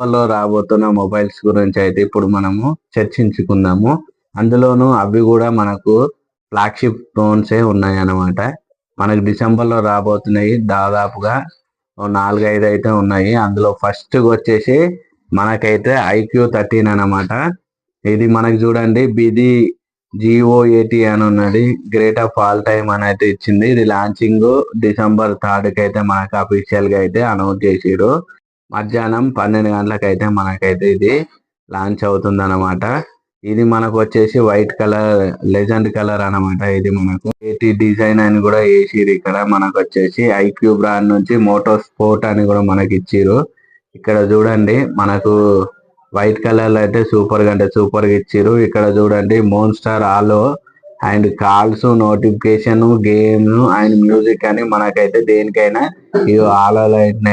లో రాబోతున్న మొబైల్స్ గురించి అయితే ఇప్పుడు మనము చర్చించుకుందాము. అందులోనూ అవి కూడా మనకు ఫ్లాగ్షిప్ ఫోన్సే ఉన్నాయి అన్నమాట మనకు డిసెంబర్లో రాబోతున్నాయి దాదాపుగా నాలుగైదు అయితే ఉన్నాయి. అందులో ఫస్ట్ వచ్చేసి మనకైతే ఐక్యూ థర్టీన్ అన్నమాట. ఇది మనకు చూడండి బిది జిఓ ఏటీ అని ఉన్నది. గ్రేట్ ఆఫ్ ఆల్ టైమ్ అని అయితే ఇచ్చింది. ఇది లాంచింగ్ డిసెంబర్ థర్డ్కి అయితే మనకు అఫీషియల్గా అయితే అనౌన్స్ చేసిరు మధ్యాహ్నం పన్నెండు గంటలకైతే మనకైతే ఇది లాంచ్ అవుతుంది అనమాట ఇది మనకు వచ్చేసి వైట్ కలర్ లెజెండ్ కలర్ అన్నమాట. ఇది మనకు ఏటీ డిజైన్ అని కూడా వేసిరు ఇక్కడ. మనకు వచ్చేసి ఐక్యూ బ్రాండ్ నుంచి మోటో స్పోర్ట్ అని కూడా మనకి ఇచ్చిరు ఇక్కడ చూడండి మనకు వైట్ కలర్లో అయితే సూపర్గా అంటే సూపర్గా ఇచ్చిరు ఇక్కడ చూడండి మోన్ స్టార్ ఆలో and calls notification game and music అని మనకైతే దేనికైనా ఈ ఆలో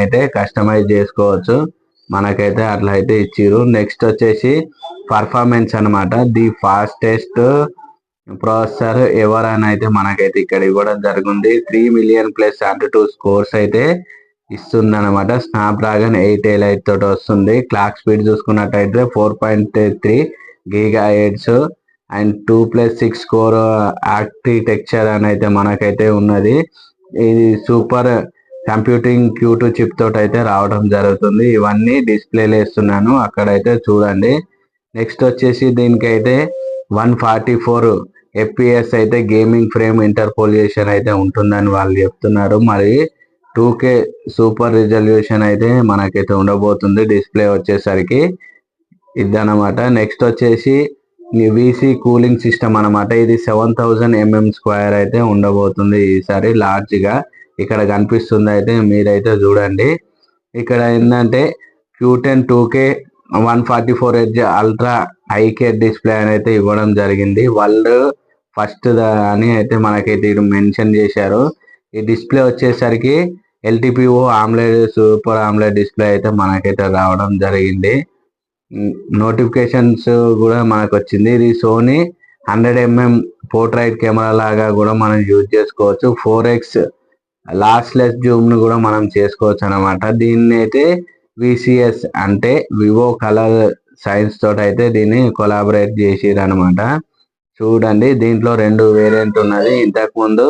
అయితే కస్టమైజ్ చేసుకోవచ్చు. మనకైతే అట్లా అయితే ఇచ్చిరు నెక్స్ట్ వచ్చేసి పర్ఫార్మెన్స్ అన్నమాట. ది ఫాస్టెస్ట్ ప్రాసెసర్ ఎవర్ అని అయితే మనకైతే ఇక్కడ ఇవ్వడం జరిగింది. Three million plus and two scores అయితే ఇస్తుంది అనమాట Snapdragon eight elite తోటి వస్తుంది. క్లాక్ స్పీడ్ చూసుకున్నట్టయితే four point three gigahertz and two plus six core architecture అని అయితే మనకైతే ఉన్నది. ఇది super computing Q two chip తోటి అయితే రావడం జరుగుతుంది. ఇవన్నీ డిస్ప్లేలు వేస్తున్నాను. అక్కడైతే చూడండి. నెక్స్ట్ వచ్చేసి దీనికైతే వన్ ఫార్టీ ఫోర్ ఎఫ్పిఎస్ అయితే గేమింగ్ ఫ్రేమ్ ఇంటర్పోలియేషన్ అయితే ఉంటుందని వాళ్ళు చెప్తున్నారు. మరి టూ కే సూపర్ రిజల్యూషన్ అయితే మనకైతే ఉండబోతుంది డిస్ప్లే వచ్చేసరికి. ఇదన్నమాట. నెక్స్ట్ వచ్చేసి విసి కూలింగ్ సిస్టమ్ అన్నమాట. ఇది సెవెన్ థౌజండ్ ఎంఎం స్క్వేర్ అయితే ఉండబోతుంది ఈసారి లార్జ్గా ఇక్కడ కనిపిస్తుంది అయితే మీరైతే చూడండి. ఇక్కడ ఏంటంటే Q ten two K one forty four H ultra హైకే display అని అయితే ఇవ్వడం జరిగింది. వరల్డ్ ఫస్ట్ అని అయితే మనకైతే ఇది మెన్షన్ చేశారు. ఈ డిస్ప్లే వచ్చేసరికి LTPO AMOLED super AMOLED display అయితే మనకైతే రావడం జరిగింది. నోటిఫికేషన్స్ కూడా మనకు వచ్చింది ఇది Sony hundred MM portrait camera లాగా కూడా మనం యూజ్ చేసుకోవచ్చు. ఫోర్ ఎక్స్ లాస్లెస్ జూమ్ను కూడా మనం చేసుకోవచ్చు అనమాట దీన్ని అయితే విసిఎస్ అంటే వివో కలర్ సైన్స్ తోటి అయితే దీన్ని కొలాబరేట్ చేసిరు అనమాట చూడండి దీంట్లో రెండు వేరియంట్ ఉన్నది. ఇంతకు ముందు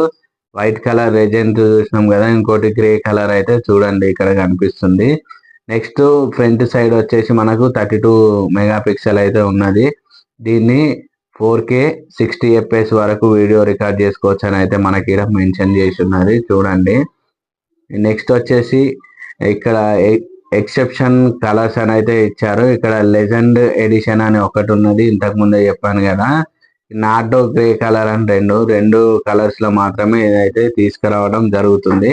వైట్ కలర్ రెజెంట్ చూసినాం కదా ఇంకోటి గ్రే కలర్ అయితే చూడండి ఇక్కడ కనిపిస్తుంది. నెక్స్ట్ ఫ్రంట్ సైడ్ వచ్చేసి మనకు థర్టీ టూ మెగా పిక్సెల్ అయితే ఉన్నది. దీన్ని ఫోర్ కే సిక్స్టీ ఎఫ్ఎస్ వరకు వీడియో రికార్డ్ చేసుకోవచ్చు అని అయితే మనకి ఇక్కడ మెన్షన్ చేసి ఉన్నది. చూడండి. నెక్స్ట్ వచ్చేసి ఇక్కడ ఎక్సెప్షన్ కలర్స్ అని అయితే ఇచ్చారు. ఇక్కడ లెజెండ్ ఎడిషన్ అని ఒకటి ఉన్నది. ఇంతకు ముందే చెప్పాను కదా. నాటో గ్రే కలర్ అని రెండు. రెండు కలర్స్లో మాత్రమే ఇదైతే తీసుకురావడం జరుగుతుంది.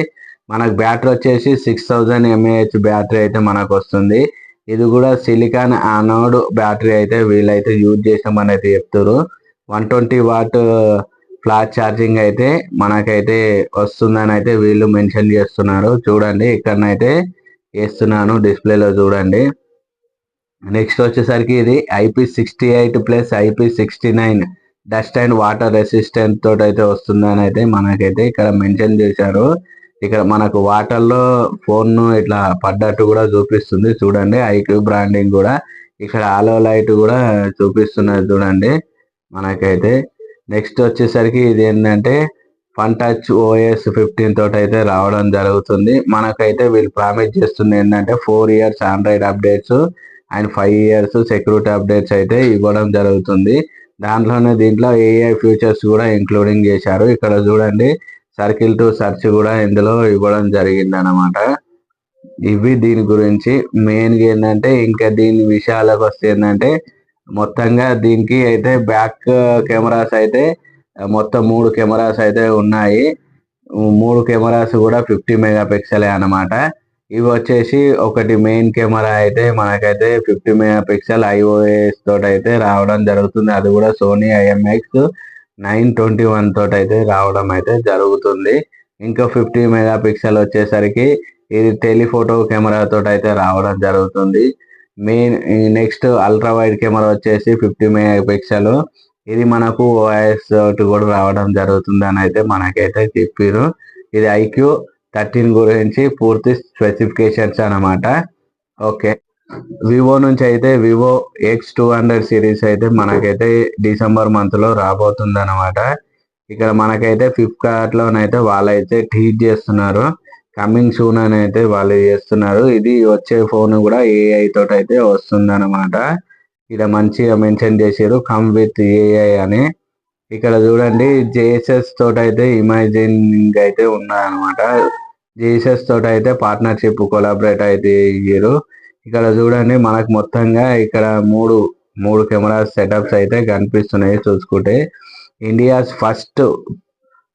మనకు బ్యాటరీ వచ్చేసి సిక్స్ థౌజండ్ ఎంఏహెచ్ బ్యాటరీ అయితే మనకు వస్తుంది. ఇది కూడా సిలికాన్ ఆనోడ్ బ్యాటరీ అయితే వీళ్ళైతే యూజ్ చేసామని అయితే చెప్తారు one twenty watt flash charging అయితే మనకైతే వస్తుందని అయితే వీళ్ళు మెన్షన్ చేస్తున్నారు. చూడండి ఇక్కడనైతే వేస్తున్నాను డిస్ప్లేలో చూడండి. నెక్స్ట్ వచ్చేసరికి ఇది IP sixty eight plus IP sixty nine dust and water resistant తోటి అయితే వస్తుందని అయితే మనకైతే ఇక్కడ మెన్షన్ చేశారు. ఇక్కడ మనకు వాటర్లో ఫోన్ ఇట్లా పడ్డట్టు కూడా చూపిస్తుంది చూడండి ఐక్యూ బ్రాండింగ్ కూడా. ఇక్కడ ఆలో లైట్ కూడా చూపిస్తున్నది చూడండి మనకైతే. నెక్స్ట్ వచ్చేసరికి ఇది ఏంటంటే ఫన్ టచ్ ఓఎస్ ఫిఫ్టీన్ తోటి అయితే రావడం జరుగుతుంది. మనకైతే వీళ్ళు ప్రామిస్ చేస్తుంది ఏంటంటే four years Android updates and five years security updates అయితే ఇవ్వడం జరుగుతుంది. దాంట్లోనే దీంట్లో ఏఐ ఫ్యూచర్స్ కూడా ఇంక్లూడింగ్ చేశారు. ఇక్కడ చూడండి సర్కిల్ టు సర్చ్ కూడా ఇందులో ఇవ్వడం జరిగింది అనమాట ఇవి దీని గురించి మెయిన్గా ఏంటంటే ఇంకా దీని విషయాలకు వస్తే ఏంటంటే మొత్తంగా దీనికి అయితే బ్యాక్ కెమెరాస్ అయితే మొత్తం మూడు కెమెరాస్ అయితే ఉన్నాయి. మూడు కెమెరాస్ కూడా ఫిఫ్టీ మెగా పిక్సలే అనమాట ఇవి వచ్చేసి ఒకటి మెయిన్ కెమెరా అయితే మనకైతే ఫిఫ్టీ మెగా పిక్సెల్ ఐఓఎస్ తోటి అయితే రావడం జరుగుతుంది. అది కూడా Sony IMX nine twenty one తోటి అయితే రావడం అయితే జరుగుతుంది. ఇంకా ఫిఫ్టీ మెగా పిక్సెల్ వచ్చేసరికి ఇది టెలిఫోటో కెమెరా తోటి అయితే రావడం జరుగుతుంది. Main next ultra wide camera వచ్చేసి ఫిఫ్టీ మెగా పిక్సెల్ ఇది మనకు ఓఎస్ తోటి కూడా రావడం జరుగుతుంది అని అయితే మనకైతే చెప్పారు ఇది ఐక్యూ థర్టీన్ గురించి పూర్తి స్పెసిఫికేషన్స్ అనమాట ఓకే. వివో నుంచి అయితే Vivo X two hundred series అయితే మనకైతే డిసెంబర్ మంత్లో రాబోతుంది అనమాట ఇక్కడ మనకైతే ఫ్లిప్కార్ట్ లోనైతే వాళ్ళైతే టీచ్ చేస్తున్నారు. కమింగ్ సూన్ అని అయితే వాళ్ళు చేస్తున్నారు. ఇది వచ్చే ఫోన్ కూడా ఏఐ తోటి అయితే వస్తుంది అనమాట ఇక్కడ మంచిగా మెన్షన్ చేసారు కమ్ విత్ ఏఐ అని. ఇక్కడ చూడండి జేఎస్ఎస్ తోటి అయితే ఇమాజినింగ్ అయితే ఉన్నాయన్నమాట. జేఎస్ఎస్ తోటి అయితే పార్ట్నర్షిప్ కొలాబరేట్ అయితే ఇయ్యారు. ఇక్కడ చూడండి మనకు మొత్తంగా ఇక్కడ మూడు మూడు కెమెరా సెటప్స్ అయితే కనిపిస్తున్నాయి చూసుకుంటే. India's first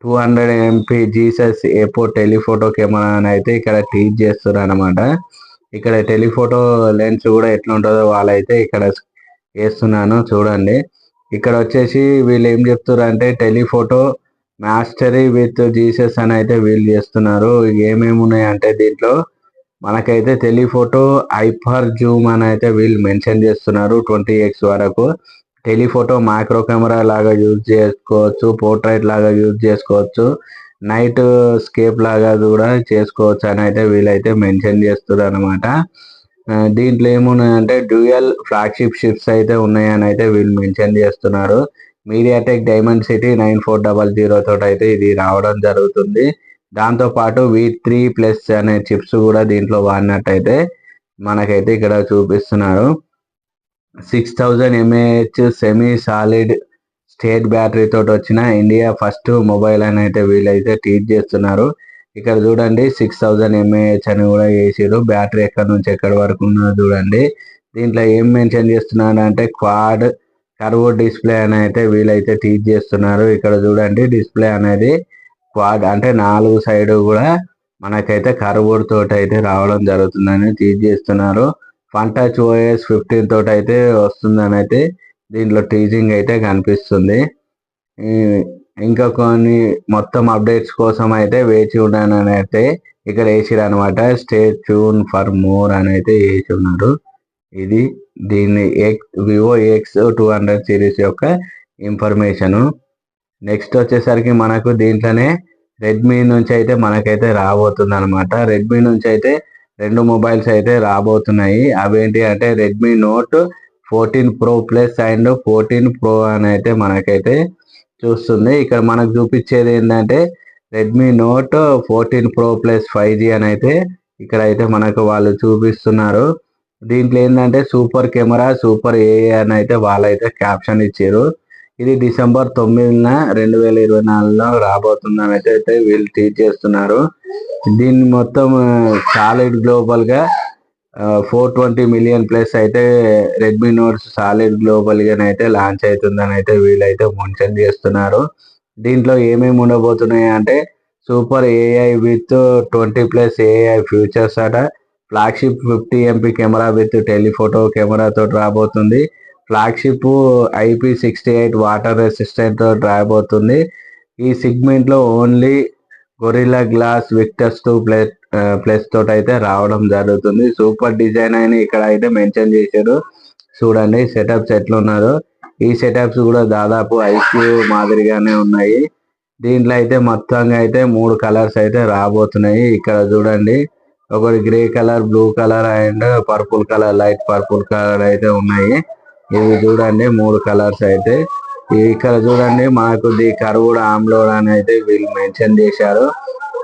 two hundred MP Zeiss APO telephoto camera అని అయితే ఇక్కడ టీచ్ చేస్తున్నారు అనమాట ఇక్కడ టెలిఫోటో లెన్స్ కూడా ఎట్లా ఉంటుందో వాళ్ళైతే ఇక్కడ వేస్తున్నాను చూడండి. ఇక్కడ వచ్చేసి వీళ్ళు ఏం చెప్తున్నారు అంటే టెలిఫోటో మాస్టరీ విత్ జీసస్ అని అయితే వీళ్ళు చేస్తున్నారు. ఏమేమి ఉన్నాయి అంటే దీంట్లో మనకైతే టెలిఫోటో హైపర్ జూమ్ అని అయితే వీళ్ళు మెన్షన్ చేస్తున్నారు ట్వంటీ ఎక్స్ వరకు. టెలిఫోటో మైక్రో కెమెరా లాగా యూజ్ చేసుకోవచ్చు పోర్ట్రైట్ లాగా యూజ్ చేసుకోవచ్చు నైట్ స్కేప్ లాగా కూడా చేసుకోవచ్చు అని అయితే వీళ్ళైతే మెన్షన్ చేస్తున్నారు అనమాట దీంట్లో ఏమున్నాయంటే డ్యూయల్ ఫ్లాగ్షిప్ షిప్స్ అయితే ఉన్నాయని అయితే వీళ్ళు మెన్షన్ చేస్తున్నారు. MediaTek Dimensity nine four double zero తోటి అయితే ఇది రావడం జరుగుతుంది. దాంతో పాటు వి త్రీ ప్లస్ అనే చిప్స్ కూడా దీంట్లో వాడినట్టయితే మనకైతే ఇక్కడ చూపిస్తున్నారు. Six thousand mAh semi solid state battery తోటి వచ్చిన ఇండియా ఫస్ట్ మొబైల్ అని అయితే వీళ్ళైతే టీచ్ చేస్తున్నారు. ఇక్కడ చూడండి సిక్స్ థౌజండ్ ఎంఏహెచ్ అని కూడా వేసారు బ్యాటరీ ఎక్కడి నుంచి ఎక్కడి వరకు ఉన్నదో చూడండి. దీంట్లో ఏం మెన్షన్ చేస్తున్నారు అంటే క్వాడ్ కర్వ్ డిస్ప్లే అని అయితే వీళ్ళైతే టీచ్ చేస్తున్నారు. ఇక్కడ చూడండి డిస్ప్లే అనేది క్వాడ్ అంటే నాలుగు సైడ్ కూడా మనకైతే కర్వ్డ్ తోటి అయితే రావడం జరుగుతుందని టీచ్ చేస్తున్నారు. ఫన్ టచ్ ఓఎస్ ఫిఫ్టీన్ తోటి అయితే వస్తుందని అయితే దీంట్లో టీజింగ్ అయితే కనిపిస్తుంది. ఇంకా కొన్ని మొత్తం అప్డేట్స్ కోసం అయితే వేచి ఉన్నానని అయితే ఇక్కడ వేసిరు అనమాట స్టే ట్యూన్ ఫర్ మోర్ అని అయితే వేసి ఉన్నారు. ఇది దీన్ని X Vivo X two hundred series యొక్క ఇన్ఫర్మేషను. నెక్స్ట్ వచ్చేసరికి మనకు దీంట్లోనే రెడ్మీ నుంచి అయితే మనకైతే రాబోతుంది అనమాట రెడ్మీ నుంచి అయితే రెండు మొబైల్స్ అయితే రాబోతున్నాయి. అవేంటి అంటే Redmi Note fourteen Pro plus and fourteen Pro అని అయితే మనకైతే చూస్తుంది. ఇక్కడ మనకు చూపించేది ఏంటంటే Redmi Note fourteen Pro plus five G అని అయితే ఇక్కడ అయితే మనకు వాళ్ళు చూపిస్తున్నారు. దీంట్లో ఏంటంటే సూపర్ కెమెరా సూపర్ ఏఏ అని అయితే వాళ్ళైతే క్యాప్షన్ ఇచ్చారు. ఇది డిసెంబర్ తొమ్మిదిన రెండు వేల ఇరవై నాలుగులో రాబోతుందని అయితే వీళ్ళు టీచ్ చేస్తున్నారు. దీన్ని మొత్తం సాలిడ్ గ్లోబల్గా ఫోర్ ట్వంటీ మిలియన్ ప్లస్ అయితే రెడ్మీ నోట్స్ సాలిడ్ గ్లోబల్గా అయితే లాంచ్ అవుతుందని అయితే వీళ్ళైతే మెన్షన్ చేస్తున్నారు. దీంట్లో ఏమేమి ఉండబోతున్నాయి అంటే super AI with twenty plus AI features అట. Flagship fifty MP camera with telephoto camera తోటి రాబోతుంది. Flagship IP sixty eight water resistant తోటి రాబోతుంది ఈ సిగ్మెంట్లో only Gorilla Glass Victus two plus plus తోటి అయితే రావడం జరుగుతుంది. సూపర్ డిజైన్ అని ఇక్కడ అయితే మెన్షన్ చేశారు. చూడండి సెటప్స్ ఎట్లున్నారు. ఈ సెటప్స్ కూడా దాదాపు ఐక్యూ మాదిరిగానే ఉన్నాయి. దీంట్లో అయితే మొత్తంగా అయితే మూడు కలర్స్ అయితే రాబోతున్నాయి. ఇక్కడ చూడండి ఒకటి grey colour blue colour and purple colour light purple colour అయితే ఉన్నాయి. ఇవి చూడండి మూడు కలర్స్ అయితే. ఇక్కడ చూడండి మనకు ది కరువుడు ఆమ్లోడ్ అని అయితే వీళ్ళు మెన్షన్ చేశారు.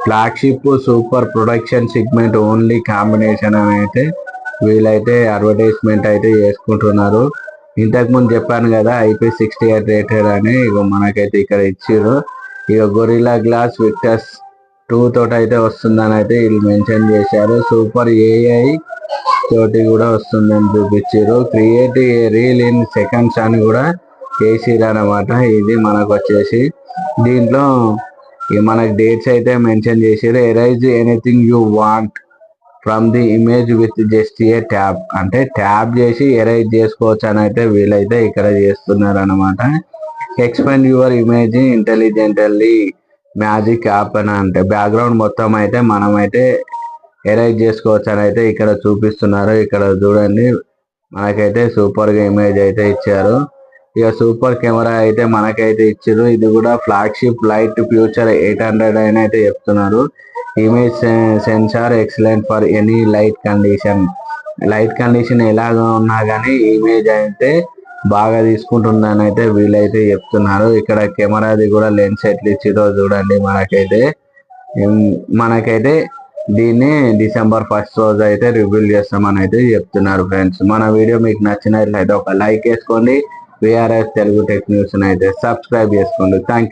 Flagship super production segment only combination అని అయితే వీళ్ళైతే అడ్వర్టైజ్మెంట్ అయితే చేసుకుంటున్నారు. ఇంతకు ముందు చెప్పాను కదా ఐపీ సిక్స్టీ ఎయిట్ రేటెడ్ అని ఇక మనకైతే ఇక్కడ ఇచ్చారు ఇక గొరిలా గ్లాస్ విక్టర్స్ టూ తోటి అయితే వస్తుందని అయితే వీళ్ళు మెన్షన్ చేశారు. సూపర్ ఏఐ తోటి కూడా వస్తుందని చూపించారు క్రియేట్ రీల్ ఇన్ సెకండ్స్ అని కూడా చేసిరు అనమాట ఇది మనకు వచ్చేసి దీంట్లో మనకు డేట్స్ అయితే మెన్షన్ చేసారు erase anything you want from the image with just a tap అంటే ట్యాబ్ చేసి ఎరైజ్ చేసుకోవచ్చు అని అయితే వీళ్ళైతే ఇక్కడ చేస్తున్నారు అనమాట expand your image intelligently magic app అని అంటే బ్యాక్గ్రౌండ్ మొత్తం అయితే మనమైతే ఎరైజ్ చేసుకోవచ్చు అని అయితే ఇక్కడ చూపిస్తున్నారు. ఇక్కడ చూడండి. మనకైతే సూపర్గా ఇమేజ్ అయితే ఇచ్చారు. ఇక సూపర్ కెమెరా అయితే మనకైతే ఇచ్చారు ఇది కూడా flagship light future eight hundred అని అయితే చెప్తున్నారు. Image sensor excellent for any light condition light condition ఎలాగ ఉన్నా కానీ ఇమేజ్ అయితే బాగా తీసుకుంటుందని అయితే వీళ్ళైతే చెప్తున్నారు. ఇక్కడ కెమెరాది కూడా లెన్స్ ఎట్లా ఇచ్చిరో చూడండి. మనకైతే. మనకైతే దీన్ని డిసెంబర్ ఫస్ట్ రోజు అయితే రివ్యూల్ చేస్తామని అయితే చెప్తున్నారు ఫ్రెండ్స్. మన వీడియో మీకు నచ్చినట్లయితే ఒక లైక్ వేసుకోండి. విఆర్ఎస్ తెలుగు టెక్ న్యూస్ అయితే సబ్స్క్రైబ్ చేసుకోండి. థ్యాంక్